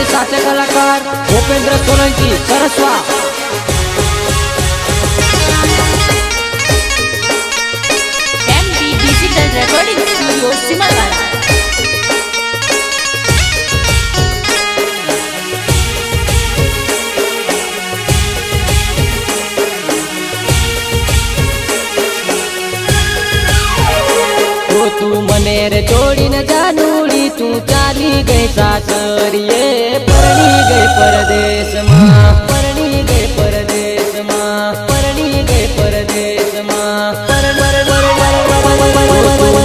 મારી સાથે કલાકાર Bhupendra Solanki સરસવા MD Digital Recording Studio Simagara. તો તું મને રે છોડીને જાનુડી તું ચાલી ગઈ સાસરીએ, પરણી ગઈ પરદેશમાં, પરણી ગઈ પરદેશમાં, પરણી ગઈ પરદેશમાં.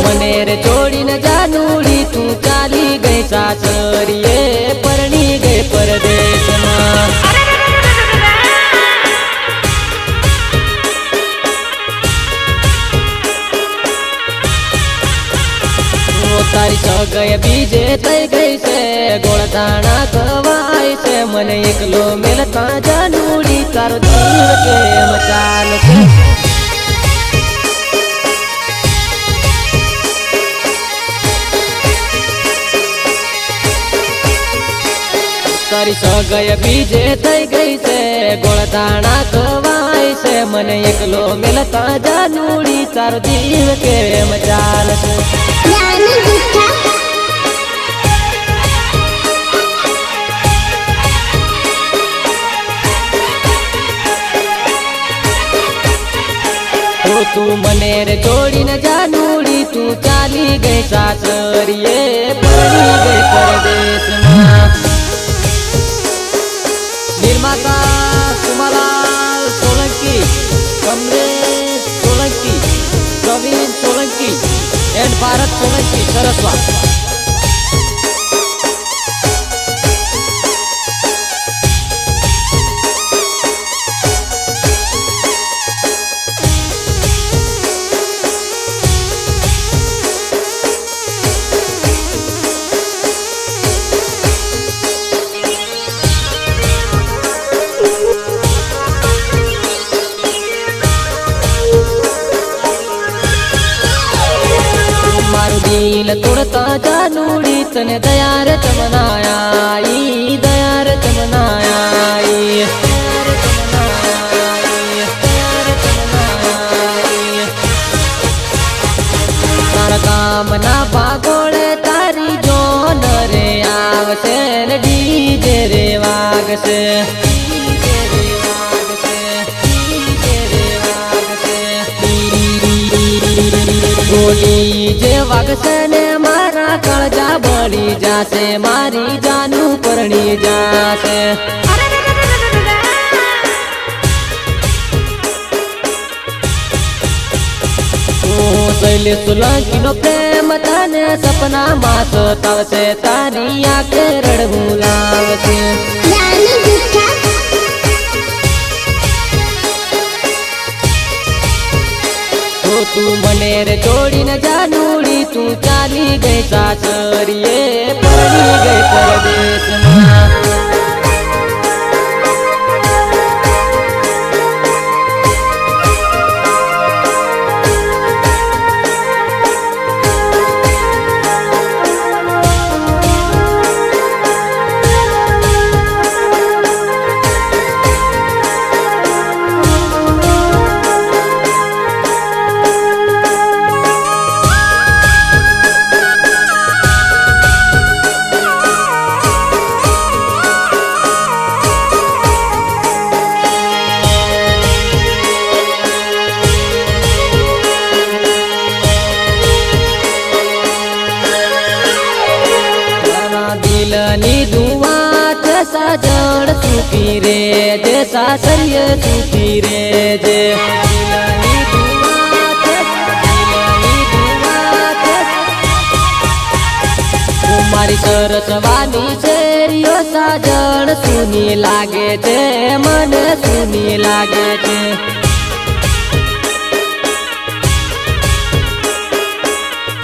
મને રે છોડીને જાનુડી, તું ચાલી ગઈ સાસરીએ, પરણી ગઈ પરદેશમાં. તારી ગઈ છે ગોળધાણા કવાય છે, મને એકલો મેલતા જાનુડી, તારો જીવ કેમ ચાલશે. તારી સગાઈ બીજે થઈ ગઈ છે ગોળધાણા કવાય છે, મને એકલો મેલતા જાનુડી, તારો જીવ કેમ ચાલશે. Dani તો તું મને રે છોડીને જાનુડી, તું ચાલી ગઈ સાસરીએ, પડી ગઈ પરદેશમાં. નિર્માતા સુમાલાલ સોલંકી કમરેશ સોલંકી, પ્રવીણ સોલંકી એન્ડ ભારત સોલંકી સરસ્વા કામના પાગોળે તારી જોન રે આવશે ને ડીજે રે વાગશે. ગોલી જે વાગશે ને મારા કળજા બળી જાશે, મારી જાનું પરણી જાશે શૈલી સોલંકી નો પ્રેમ તને સપનામાં સતાવશે તારી આંખે રડવું લાવશે તો મને રે છોડીને જાનુડી, તું ચાલી ગઈ સાસરીએ, પડી ગઈ પરદેશમાં. સાસરીએ રે જે દિલની દુઆ તે દિલની દુઆ તે તું મારી સરસવાની શેરીઓ સાજણ સુની લાગે છે મને સુની લાગે છે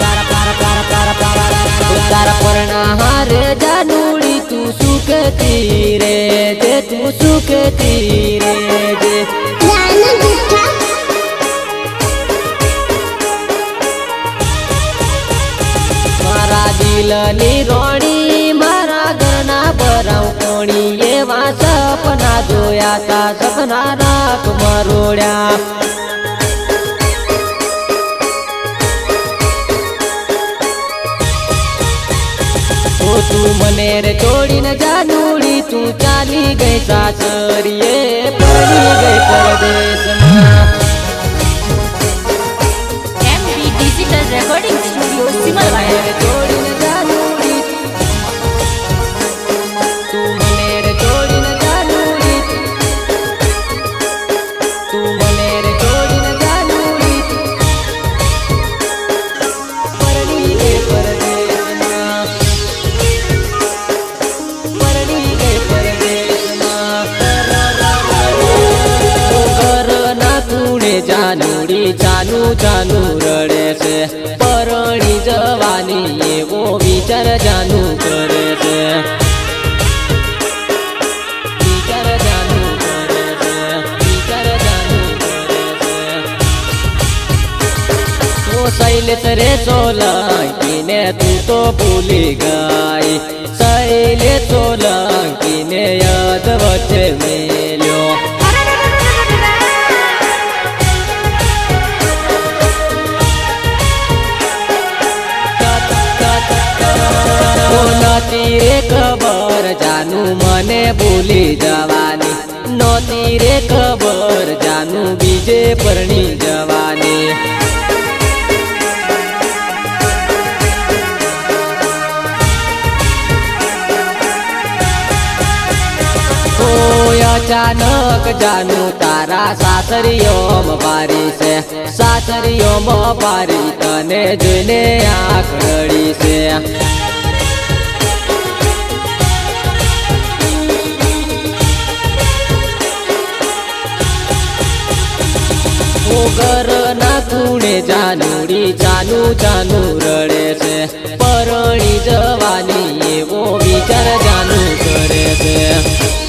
તારા પારા પારા પારા પારા તારા પરણા હારે सुखती रे ते तू सुखती रे मारा दिल निरोणी मारा गणा बराव कोणी. येवा सपना जोया सपना राख मरोड्या. તું મને રે છોડીને જાનુડી તું ચાલી ગઈ સાસરીએ પડી ગઈ પરદેશમાં. નાનક જાનું તારા સાસરીઓમ પારી છે. સાસરીઓમ પારી તને જોઈને આંખ રડી છે. ઘર ના ખૂણે જાનુડી જાનુ જાનુ રડે છે. પરણી જવાની એવો વિચાર જાનુ કરે છે.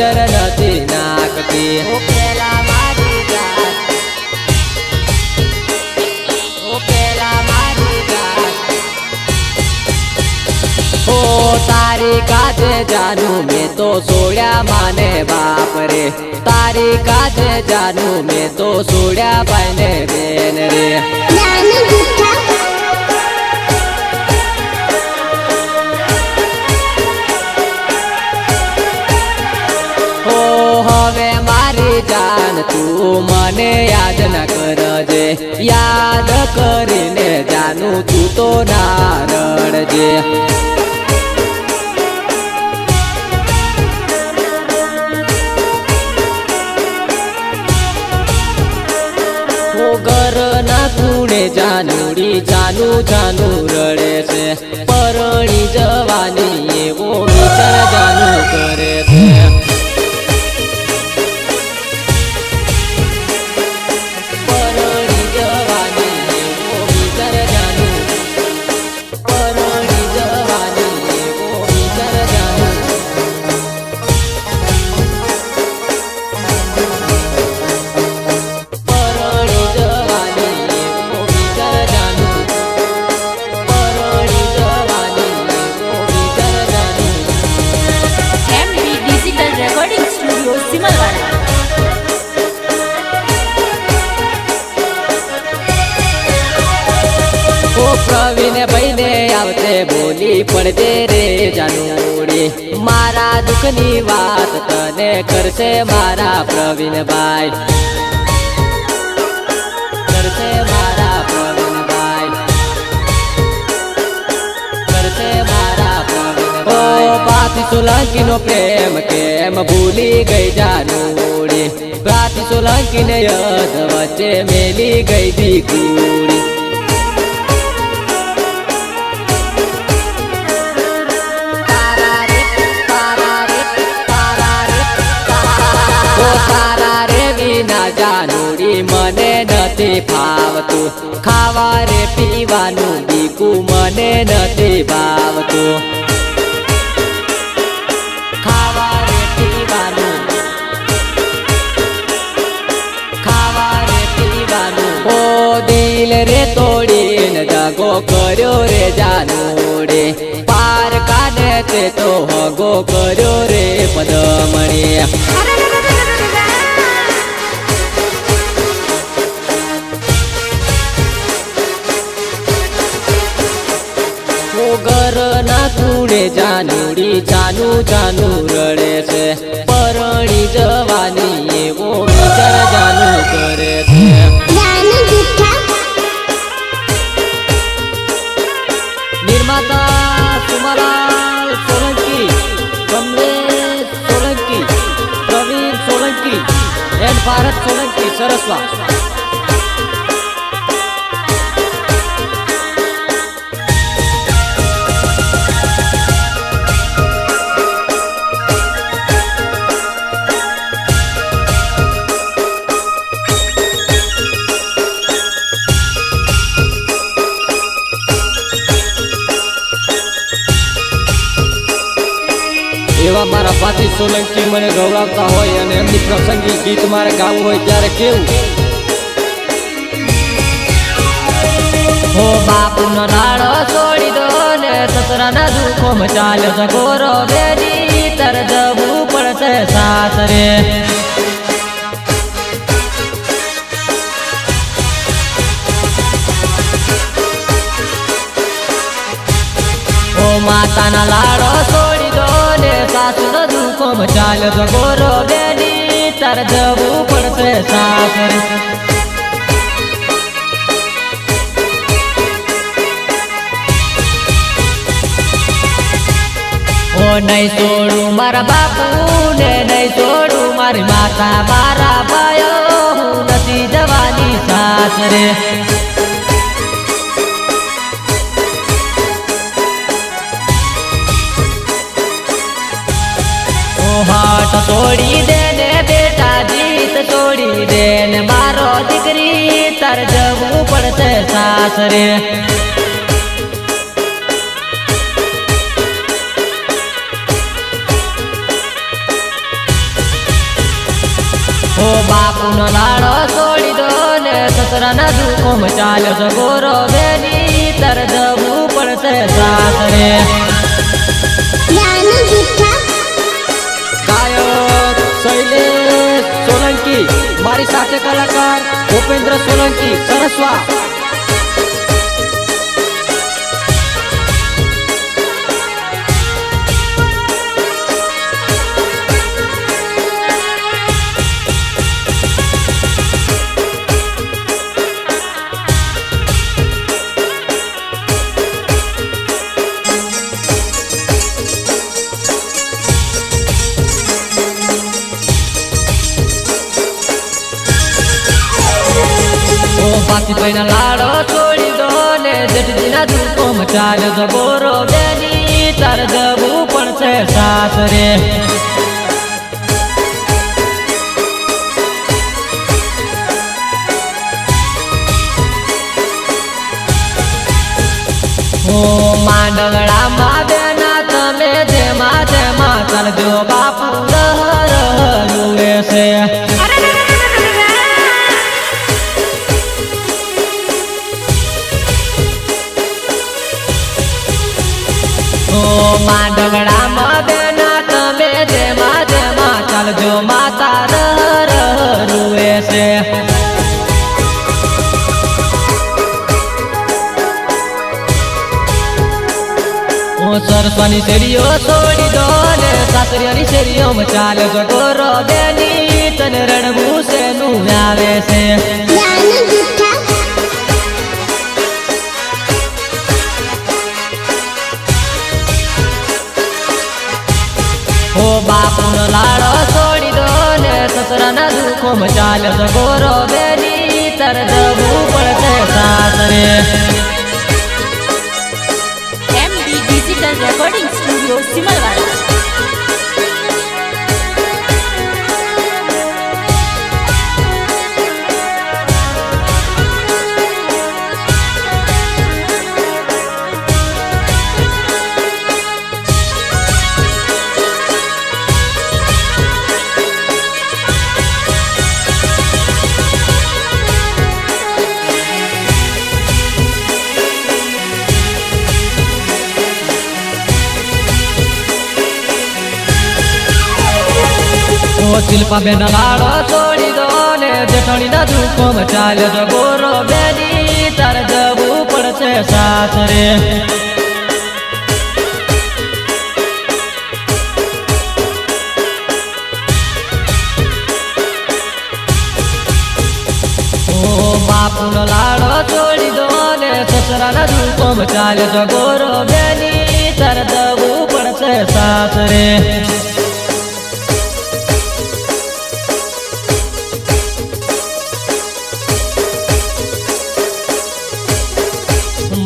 નજર નથી નાખતી. તારી કાજે જાનું મેં તો સોડ્યા માને બાપ રે તારી કાજે જાનું મેં તો સોડ્યા ભાઈને બેન રે તું મને યાદ ના કરજે, યાદ કરીને જાનું તું તો ના જાનુડી જાનું જાનું રડે છે, પરણી જ પ્રાતિ સોલંકી નો પ્રેમ કેમ ભૂલી ગઈ જાનુડી પ્રાતિ સોલંકી ને યદ વચ્ચે મેલી ગઈ દીકુડી મને નથી ફાવતું ખાવા રે, પીવાનું દીકુ મને નથી ભાવતું. કર્યો રે જાનુડે પાર કાને તે તો હગો કર્યો રે પદમણી. ઘર ના ખૂણે જાનુડી જાનુ જાનુ રડે છે. પરણી જવાની એવો સોલંકી સરસ્વા મારા પાથી સોલંકી મને ગૌરવતા હોય અને એમની પ્રસંગી ગીત મારે ગાવું હોય ત્યારે કેવું? હો બાપુ નો રાડો છોડી દો માતાના લાડો દુઃખો મચાલ ગોરો બેની તાર જવું પડશે સાસરે ઓ નહીં છોડું મારા બાપુ ને નહીં છોડું મારી માતા, મારા ભાઈઓ, હું નથી જવાની સાસરે. છોડી દે ને બેટા જીત છોડી દે ને મારો દીકરી તાર જવું પડશે સાસરે ઓ બાપુ નો લાડો છોડી દો ને સસરા ના દુઃખો મચાલ્યો ગોરો બેની, તર જવું પડશે સાસરે જાનુ જુઠ્ઠા મારી સાથે કલાકાર ભૂપેન્દ્ર સોલંકી સરસ્વા મચાલ્યો સગોરો બેની તાર જવું પડશે સાસરે ઓ માંડવડામાં બેના તમે જેમાં જેમાં કરજો બાપુ રહ છે સરસવાની શેરીઓ છોડી દો ને સાસરિયાની શેરીઓમાં ચાલે જગોરો બેની તને રણવું છે. નું આવે છે જાનુ સસરાના દુઃખો મચાલ ગોરો બેની તર જવું સાસરે શિલ્પા બેન લાડો છોડી દો ને જેઠણી ના દુખોમ જો ગોરો બેની, તાર જવું પડશે સાસરે બાપુનો લાડો છોડી દો ને સસરાના દુખોમ ચાલ ગોરો બેની, તાર જવું પડશે સાસરે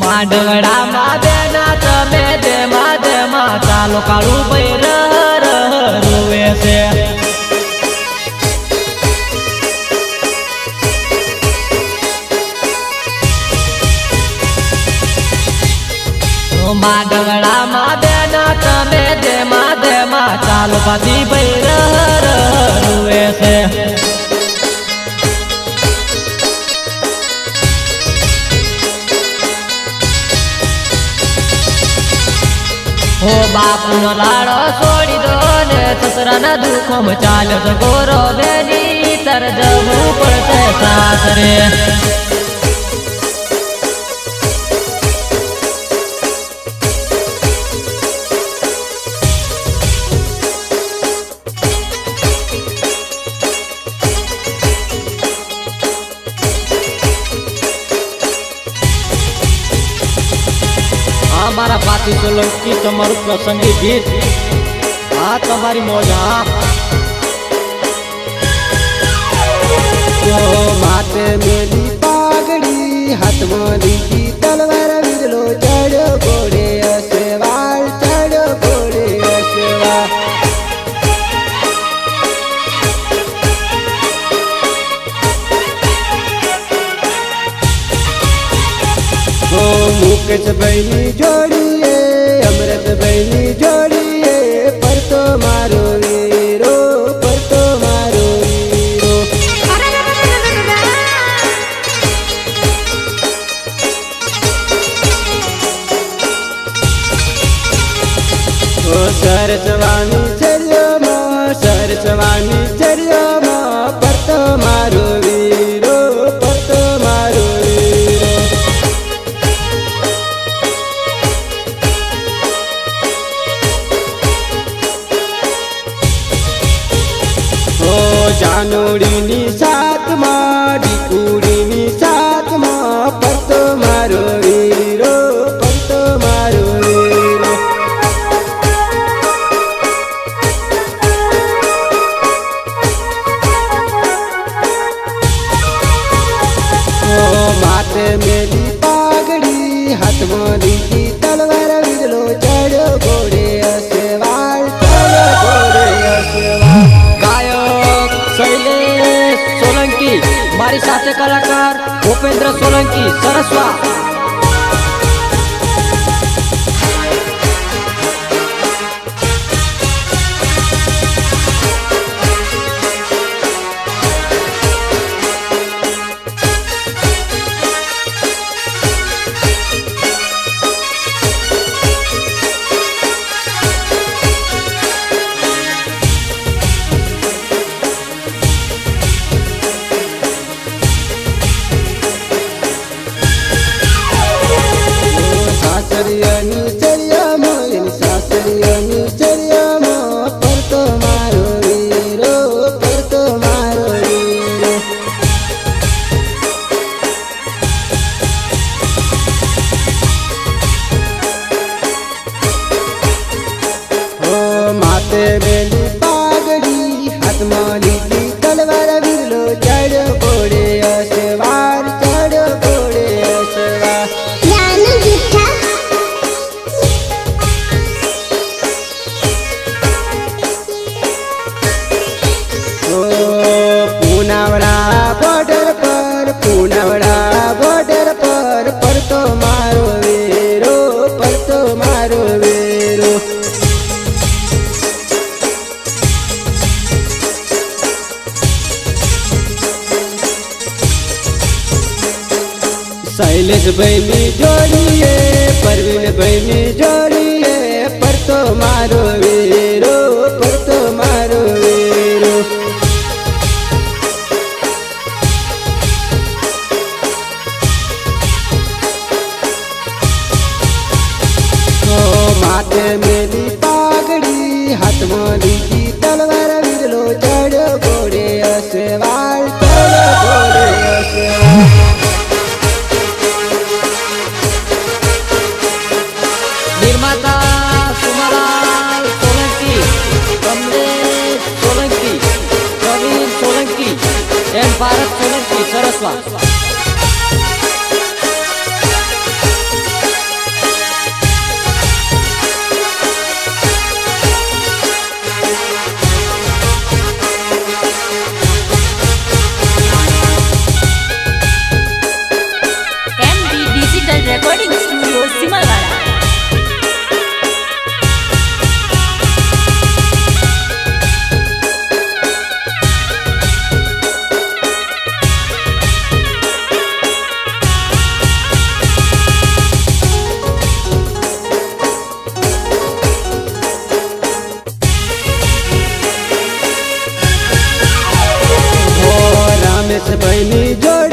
માંડવડા માં બેના તમે દેમાં દેમાં ચાલો કાળું ભાઈ રોવે છે. માંડવડા માં બેના તમે દેમાં દેમાં ચાલો પાછી ભાઈ રોવે છે. હો બાપુનો લાડો છોડી દો ને સસરાના દુઃખોમ ચાલ્યો તો ગોરો બેની તર જવું પડશે સાસરે. મારા પાતી સોલંકી તમારું પ્રસંગી ગીત. આ તમારી મોજ, હા. તો માથે મેલી પાઘડી હાથમાં લીધી તલવાર વિરલો ચડ્યો ઘોડે અસેવાળ ચડ્યો ઘોડે અસેવાળ મુકેશ ભાઈ જોડીએ ભાઈની જોડીએ પરતો મારો વીરો પરતો મારો વીરો. સરસવાની ચર્યામાં સરસવાની ભાઈ ની જોડીએ પરવીન ભાઈ ની જોડીએ রেছে পাইনি জয়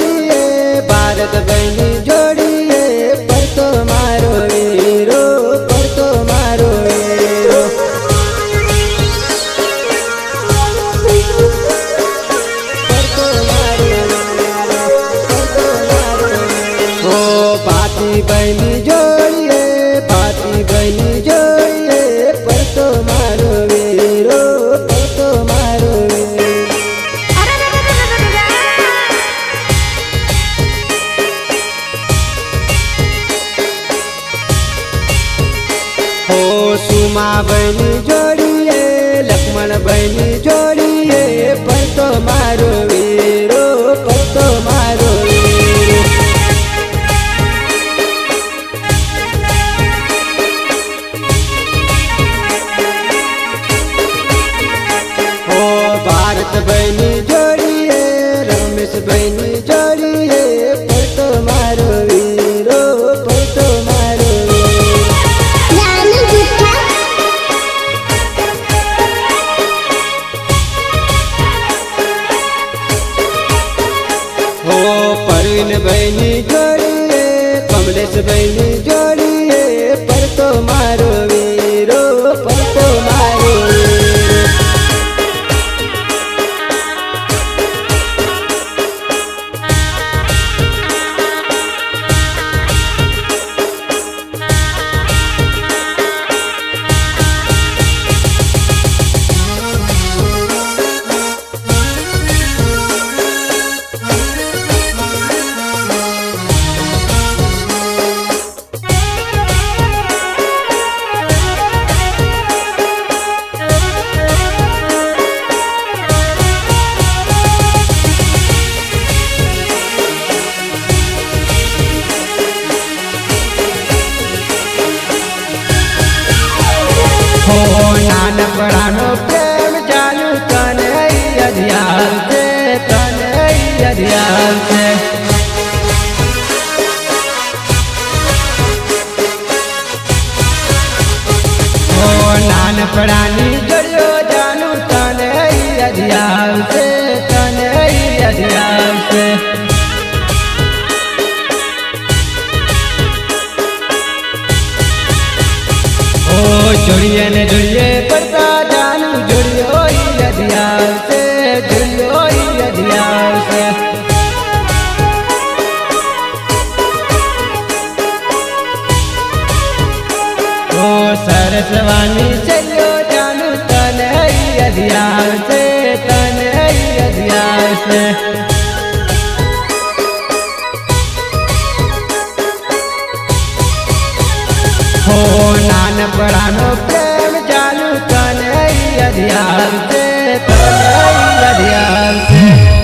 the brain.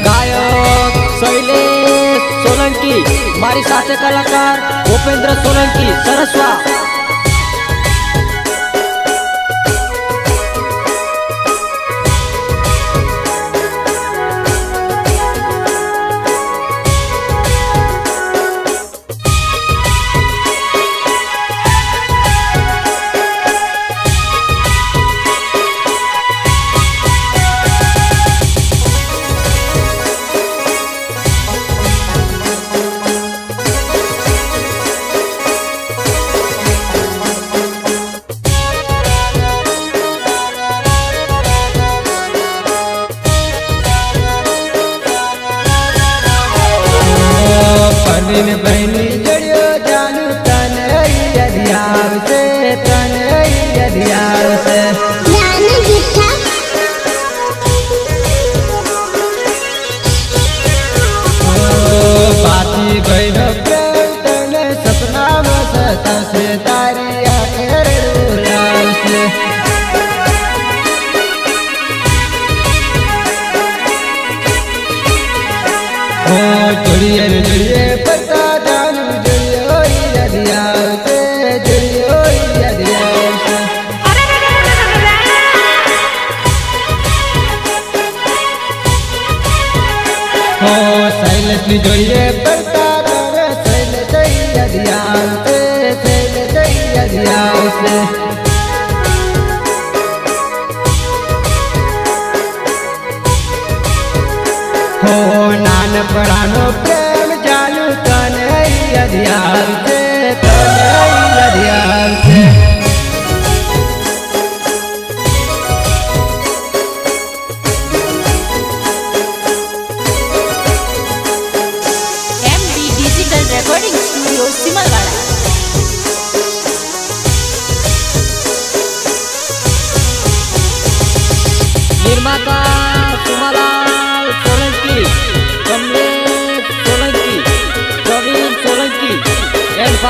गायक शैलेश सोलंकी मारी साथे कलाकार उपेंद्र सोलंकी सरस्वा.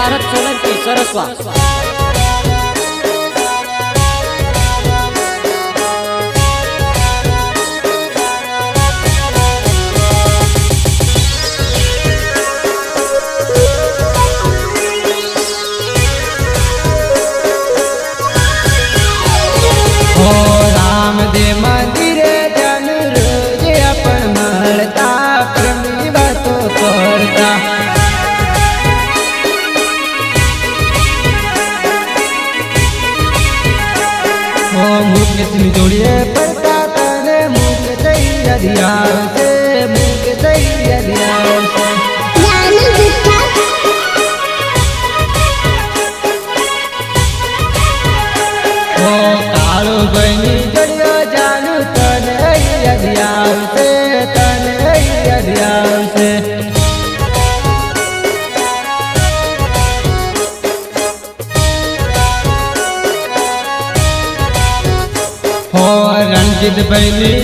ભારત સોલંકી સરસ્વા. 美丽。